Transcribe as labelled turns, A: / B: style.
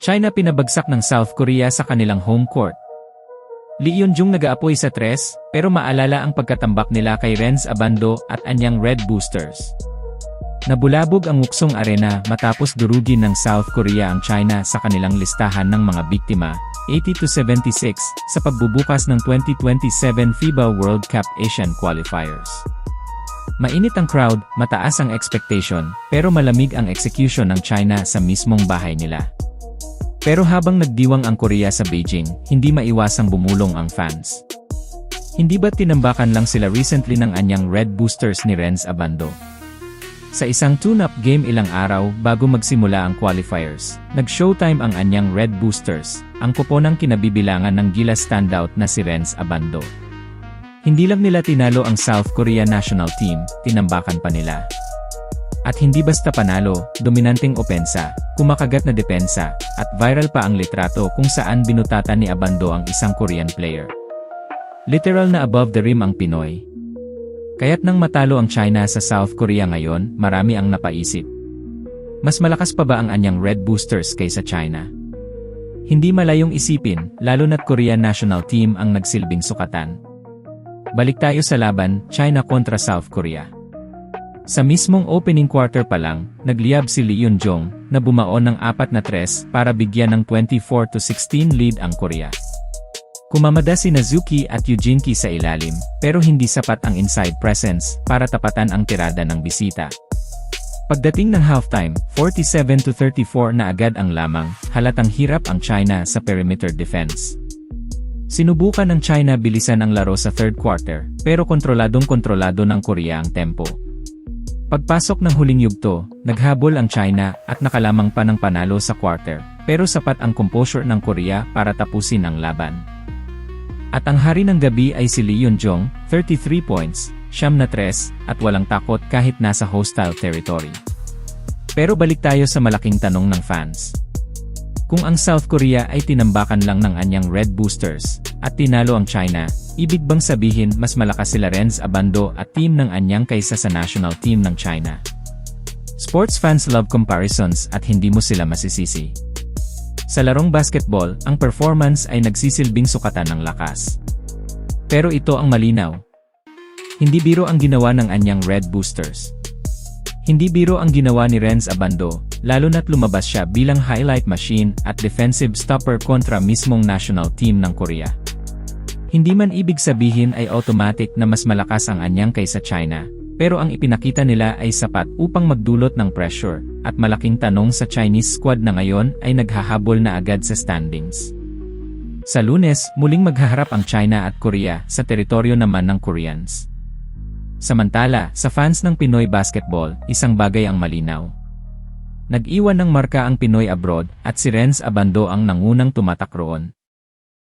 A: China pinabagsak ng South Korea sa kanilang home court. Lee Yun-jung nag-aapoy sa tres, pero maalala ang pagkatambak nila kay Renz Abando at anyang Red Boosters. Nabulabog ang Wuksong Arena matapos durugin ng South Korea ang China sa kanilang listahan ng mga biktima, 80-76, sa pagbubukas ng 2027 FIBA World Cup Asian Qualifiers. Mainit ang crowd, mataas ang expectation, pero malamig ang execution ng China sa mismong bahay nila. Pero habang nagdiwang ang Korea sa Beijing, hindi maiwasang bumulong ang fans. Hindi ba tinambakan lang sila recently ng anyang Red Boosters ni Renz Abando? Sa isang tune-up game ilang araw bago magsimula ang qualifiers, nag-showtime ang anyang Red Boosters, ang kuponang kinabibilangan ng gila standout na si Renz Abando. Hindi lang nila tinalo ang South Korea national team, tinambakan pa nila. At hindi basta panalo, dominanteng opensa, kumakagat na depensa, at viral pa ang litrato kung saan binutatan ni Abando ang isang Korean player. Literal na above the rim ang Pinoy. Kaya't nang matalo ang China sa South Korea ngayon, marami ang napaisip. Mas malakas pa ba ang anyang Red Boosters kaysa China? Hindi malayong isipin, lalo na't Korean national team ang nagsilbing sukatan. Balik tayo sa laban, China kontra South Korea. Sa mismong opening quarter pa lang, nagliyab si Lee Yun-jong na bumaon ng apat na tres para bigyan ng 24-16 lead ang Korea. Kumamada si Nazuki at Eugene Ki sa ilalim, pero hindi sapat ang inside presence para tapatan ang tirada ng bisita. Pagdating ng halftime, 47-34 na agad ang lamang, halatang hirap ang China sa perimeter defense. Sinubukan ng China bilisan ang laro sa third quarter, pero kontroladong kontrolado ng Korea ang tempo. Pagpasok ng huling yugto, naghabol ang China at nakalamang pa ng panalo sa quarter, pero sapat ang composure ng Korea para tapusin ang laban. At ang hari ng gabi ay si Lee Yun-jong, 33 points, siyam na tres, at walang takot kahit nasa hostile territory. Pero balik tayo sa malaking tanong ng fans. Kung ang South Korea ay tinambakan lang ng anyang Red Boosters, at tinalo ang China, Ibig bang sabihin mas malakas sila Renz Abando at team ng Anyang kaysa sa national team ng China? Sports fans love comparisons at hindi mo sila masisisi. Sa larong basketball, ang performance ay nagsisilbing sukatan ng lakas. Pero ito ang malinaw. Hindi biro ang ginawa ng Anyang Red Boosters. Hindi biro ang ginawa ni Renz Abando, lalo na't lumabas siya bilang highlight machine at defensive stopper kontra mismong national team ng Korea. Hindi man ibig sabihin ay automatic na mas malakas ang anyang kaysa China, pero ang ipinakita nila ay sapat upang magdulot ng pressure, at malaking tanong sa Chinese squad na ngayon ay naghahabol na agad sa standings. Sa lunes, muling maghaharap ang China at Korea sa teritoryo naman ng Koreans. Samantala, sa fans ng Pinoy basketball, isang bagay ang malinaw. Nag-iwan ng marka ang Pinoy abroad at si Renz Abando ang nangunang tumatak roon.